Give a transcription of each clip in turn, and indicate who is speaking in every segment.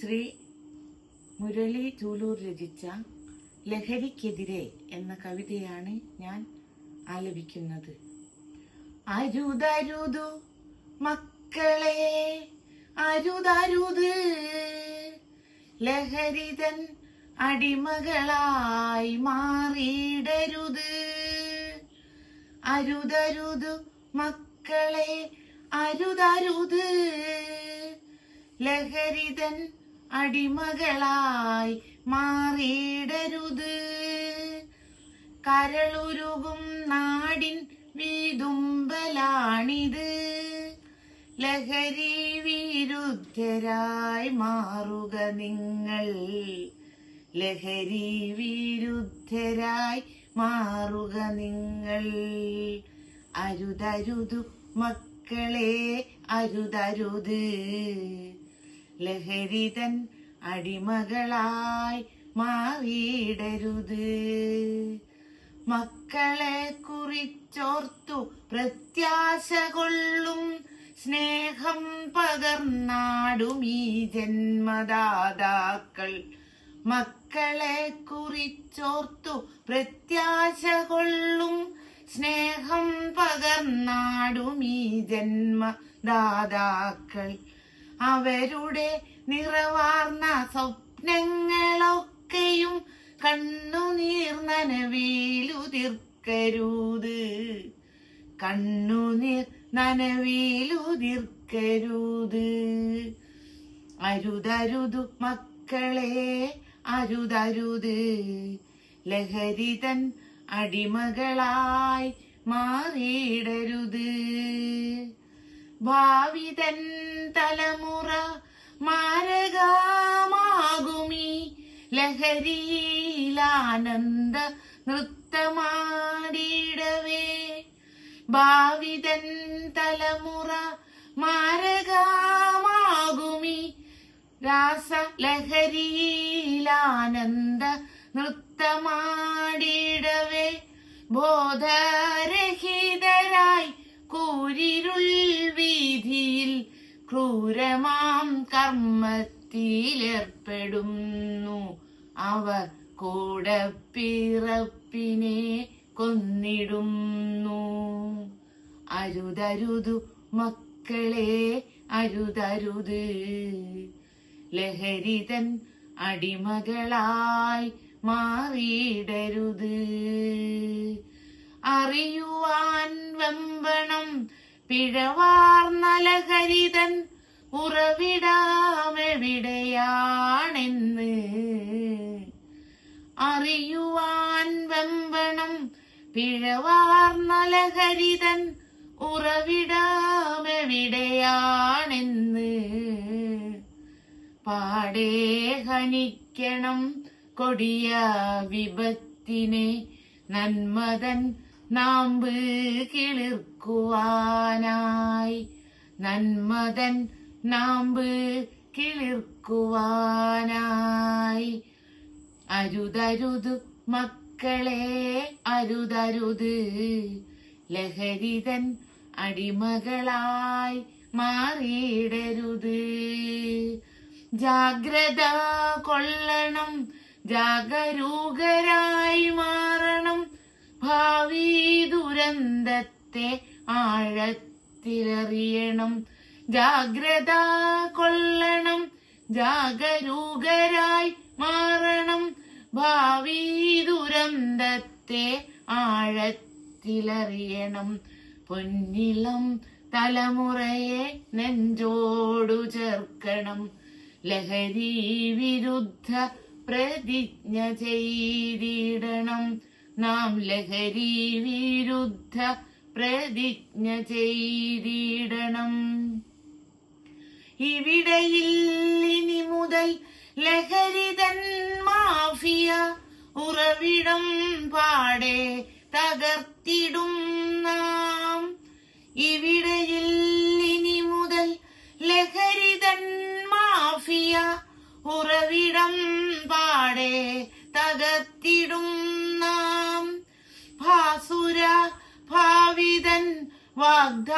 Speaker 1: ശ്രീ മുരളി ചൂലൂർ രചിച്ച ലഹരിക്കെതിരെ എന്ന കവിതയാണ് ഞാൻ ആലപിക്കുന്നത്. അരുതരുതു മക്കളെ അരുതരുത്. ലഹരിതൻ അടിമകളായി മാറിയിടരുത്. അരുതരുതു മക്കളെ അരുതരുത്. ലഹരിതൻ അടിമകളായി മാറിയിടരുത്. കരളുരുകും നാടിൻ വീതുമ്പലാണിത്. ലഹരി വിരുദ്ധരായി മാറുക നിങ്ങൾ. ലഹരി വിരുദ്ധരായി മാറുക നിങ്ങൾ. അരുതരുതു മക്കളെ അരുതരുത്. ലഹരിതൻ അടിമകളായി മാറിയിടരുത്. മക്കളെ കുറിച്ചോർത്തു പ്രത്യാശ കൊള്ളും സ്നേഹം പകർന്നാടും ഈ ജന്മദാതാക്കൾ. മക്കളെ കുറിച്ചോർത്തു പ്രത്യാശ കൊള്ളും സ്നേഹം പകർന്നാടും ഈ ജന്മദാതാക്കൾ. അവരുടെ നിറവാർന്ന സ്വപ്നങ്ങളൊക്കെയും കണ്ണുനീർ നനവിലുതിർക്കരുത് കണ്ണുനീർ നനവിലുതിർക്കരുത് അരുതരുതു മക്കളെ അരുതരുത്. ലഹരിതൻ അടിമകളായി മാറിയിടരുത്. ഭാവിതൻ തലമുറ മാരകമാകുമീ. ലഹരിയിലാനന്ദ നൃത്തമാടിയിടവേ ഭാവിതൻ തലമുറ മാരകമാകുമി. രാസ ലഹരിയിലാനന്ദ നൃത്തമാടിയിടവേ ബോധരഹിതരായി കൂരിരുൾ വീതിയിൽ ക്രൂരമാം കർമ്മത്തിലേർപ്പെടുന്നു. അവർ കൂടപ്പിറപ്പിനെ കൊന്നിടുന്നു. അരുതരുതു മക്കളെ അരുതരുത്. ലഹരിതൻ അടിമകളായി മാറിയിടരുത്. അറിയുവാൻ വെമ്പണം പിഴവാർന്ന ലഹരിതൻ ഉറവിടാമെവിടെയാണെന്ന്. അറിയുവാൻ വെമ്പണം പിഴവാർന്ന ലഹരിതൻ ഉറവിടാമെവിടെയാണെന്ന്. പാടേ ഹനിക്കണം കൊടിയ വിപത്തിനെ നന്മതൻ നാമ്പ് കിളിർക്കുവാനായി. നന്മതൻ നാമ്പ് കിളിർക്കുവാനായി. അരുതരുത് മക്കളെ അരുതരുത്. ലഹരിതൻ അടിമകളായി മാറിയിടരുത്. ജാഗ്രത കൊള്ളണം ജാഗരൂകരായി മാറണം. ഭാവി ദുരന്തത്തെ ആഴത്തിലറിയണം. ജാഗ്രത കൊള്ളണം. ജാഗരൂകരായി മാറണം. ഭാവി ദുരന്തത്തെ ആഴത്തിലറിയണം. പൊന്നിളം തലമുറയെ നെഞ്ചോടു ചേർക്കണം. ലഹരി വിരുദ്ധ പ്രതിജ്ഞ ചെയ്തിടണം. നാം ലഹരി വിരുദ്ധ പ്രതിജ്ഞ ചെയ്തിടണം. ഇവിടയിൽ ഇനി മുതൽ ലഹരിതൻ മാഫിയ ഉറവിടം പാടെ തകർത്തിടും നാം. ഇവിടയിൽ ഇനി മുതൽ ലഹരിതൻ മാഫിയ ഉറവിടം പാടെ തകർത്തിടും ഭാവിതൻ വാഗ്ദാനമായി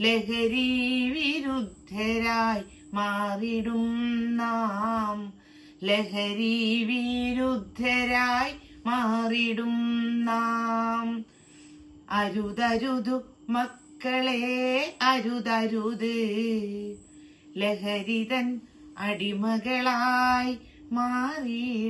Speaker 1: ലഹരി വിരുദ്ധരായി മാറിടും നാം. ലഹരി വിരുദ്ധരായി മാറിടും നാം. അരുതരുതു മക്കളെ അരുതരുത്. ലഹരിതൻ അടിമകളായി മാറിയിടരുത്.